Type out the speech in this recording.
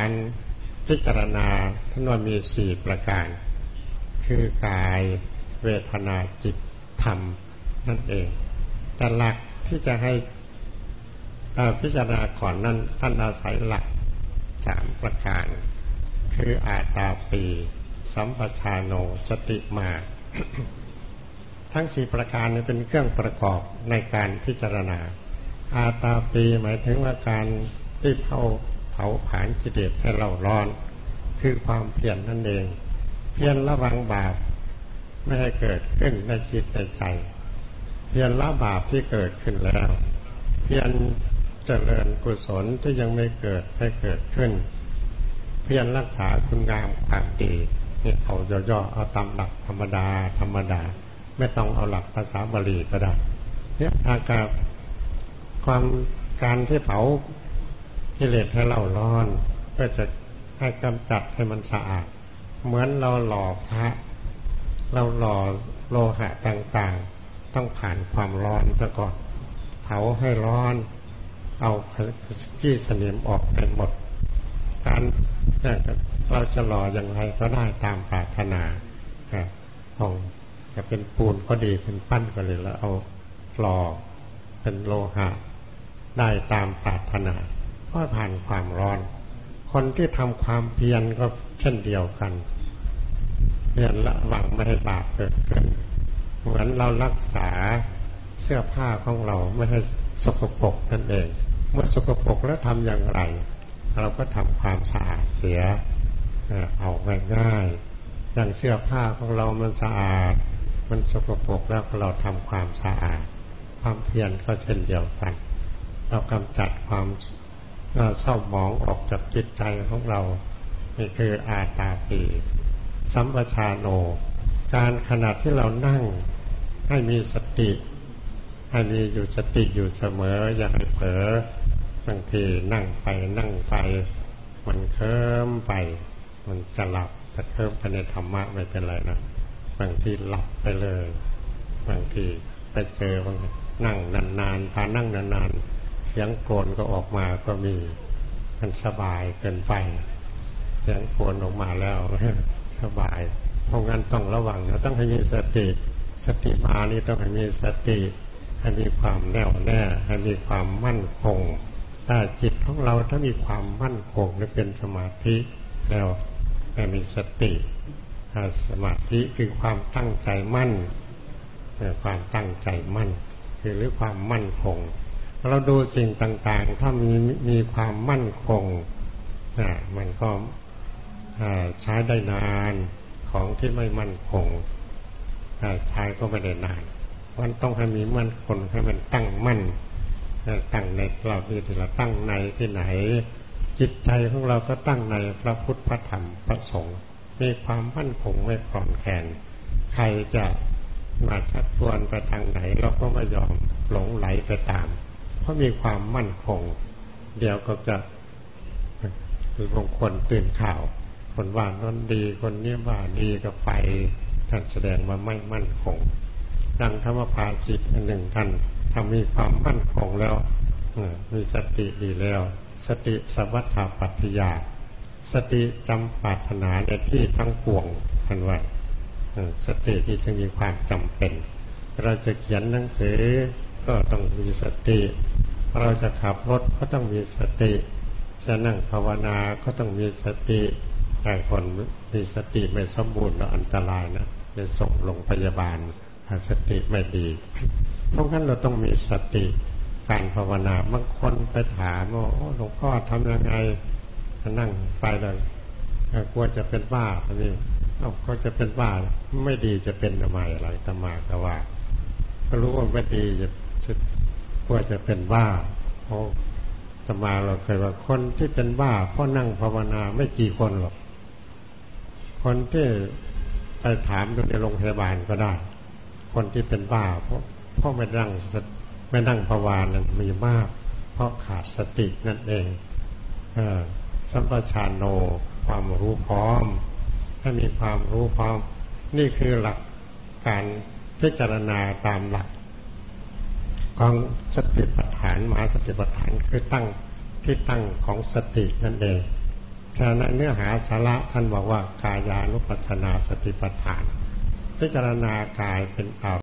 การพิจารณาท่านว่ามีสี่ประการ คือกายเวทนาจิตธรรมนั่นเอง แต่หลักที่จะให้พิจารณาก่อนนั้นท่านอาศัยหลักสามประการ คืออาตาปี สัมปชาโนสติมา ทั้งสี่ประการนี้เป็นเครื่องประกอบในการพิจารณา อาตาปีหมายถึงว่าการที่เผา เผาผลาญกิเลสให้เราร้อน คือความเพียรนั่นเอง เพียรระวังบาปไม่ให้เกิดขึ้นในจิตในใจ เพียรละบาปที่เกิดขึ้นแล้ว เพียรเจริญกุศลที่ยังไม่เกิดให้เกิดขึ้น เพียรรักษาคุณงามความดีนี่เอาย่อๆเอาตามหลักธรรมดา ธรรมดา ไม่ต้องเอาหลักภาษาบาลีก็ได้เนี่ยอาการความการที่เผา กิเลสให้เราร้อนเพื่อจะให้กำจัดให้มันสะอาด เหมือนเราหล่อพระ เราหล่อโลหะต่างๆ ต้องผ่านความร้อนซะก่อน เผาให้ร้อน เอาขี้สนิมออกไปหมด การเราจะหล่ออย่างไรก็ได้ตามปรารถนาของจะเป็นปูนก็ดีเป็นปั้นก็เลยแล้วเอาหล่อเป็นโลหะได้ตามปรารถนา ก็ผ่านความร้อน คนที่ทำความเพียรก็เช่นเดียวกันเพียรละหวังไม่ให้บาปเกิดขึ้นเหมือนเรารักษาเสื้อผ้าของเราไม่ให้สกปรกนั่นเอง เมื่อสกปรกแล้วทำอย่างไร เราก็ทำความสะอาดเสียเอาง่ายๆอย่างเสื้อผ้าของเรามันสะอาด มันสกปรกแล้วเราทำความสะอาด ความเพียรก็เช่นเดียวกัน เรากำจัดความ เศร้าหมองออกจากจิตใจของเรานี่คืออาตาปีสัมปชาโน การขณะที่เรานั่งให้มีสติให้มีอยู่สติอยู่เสมอ อย่าให้เผลอบางทีนั่งไปนั่งไป มันเคลิ้มไป มันจะหลับจะเคลิ้มไปในธรรมะไม่เป็นไรนะบางทีหลับไปเลย บางทีไปเจอบางนั่งนานๆพานั่งนานๆ เสียงโกนก็ออกมาก็มีมันสบายเกินไป เสียงโกนออกมาแล้วสบาย เพราะงั้นต้องระวังนะต้องให้มีสติ สติมานี่ต้องให้มีสติ ให้มีความแน่วแน่ ให้มีความมั่นคง ถ้าจิตของเราถ้ามีความมั่นคงและเป็นสมาธิแล้วให้มีสติสมาธิคือความตั้งใจมั่นความตั้งใจมั่น คือหรือความมั่นคง เราดูสิ่งต่างๆ ถ้ามีมีความมั่นคงนะมันก็ใช้ได้นานของที่ไม่มั่นคงใช้ก็ไม่ได้นานมันต้องให้มีมั่นคงให้มันตั้งมั่นตั้งในเราที่เราตั้งในที่ไหน จิตใจของเราก็ตั้งในพระพุทธพระธรรมพระสงฆ์มีความมั่นคงไม่คลอนแคลนใครจะมาชักชวนไปทางไหน เราก็ไม่ยอมหลงไหลไปตาม เพราะมีความมั่นคง เดี๋ยวก็จะคือบางคนตื่นข่าว คนว่านั้นดีคนนี้ว่าดีก็ไปท่านแสดงว่าไม่มั่นคง ดังธรรมภาสิทธิ์อันหนึ่งท่านทำมีความมั่นคงแล้วมีสติดีแล้ว สติสวัฏฐปัตยา สติจำปรารถนาในที่ทั้งปวงท่านว่าสติที่จะมีความจำเป็น เราจะเขียนหนังสือก็ต้องมีสติ เราจะขับรถก็ต้องมีสติ จะนั่งภาวนาก็ต้องมีสติแต่คนมีสติไม่สมบูรณ์แล้วอันตรายนะจะส่งโรงพยาบาลสติไม่ดี เพราะงั้นเราต้องมีสติการภาวนาบางคนไปถามว่าหลวงพ่อทำยังไงนั่งไปเลยกลัวจะเป็นบ้าอันนี้ก็จะเป็นบ้าไม่ดีจะเป็นทำไมอะไรตมาก็ว่าก็รู้ว่าไม่ดีจะ กลัวจะเป็นบ้าเพราะสมาเราเคยว่าคนที่เป็นบ้าเพราะนั่งภาวนาไม่กี่คนหรอก คนที่ไปถามดูในโรงพยาบาลก็ได้ คนที่เป็นบ้า เพราะเพราะไม่นั่งไม่นั่งภาวนานั้นมีมาก เพราะขาดสตินั่นเองเออสัมปชานโนความรู้พร้อม ถ้ามีความรู้พร้อม นี่คือหลักการพิจารณาตามหลัก ของสติปัฏฐานมหาสติปัฏฐานคือตั้งที่ตั้งของสตินั่นเองฉะนั้นเนื้อหาสาระท่านบอกว่ากายานุปัสสนาสติปัฏฐาน พิจารณากายเป็นอาร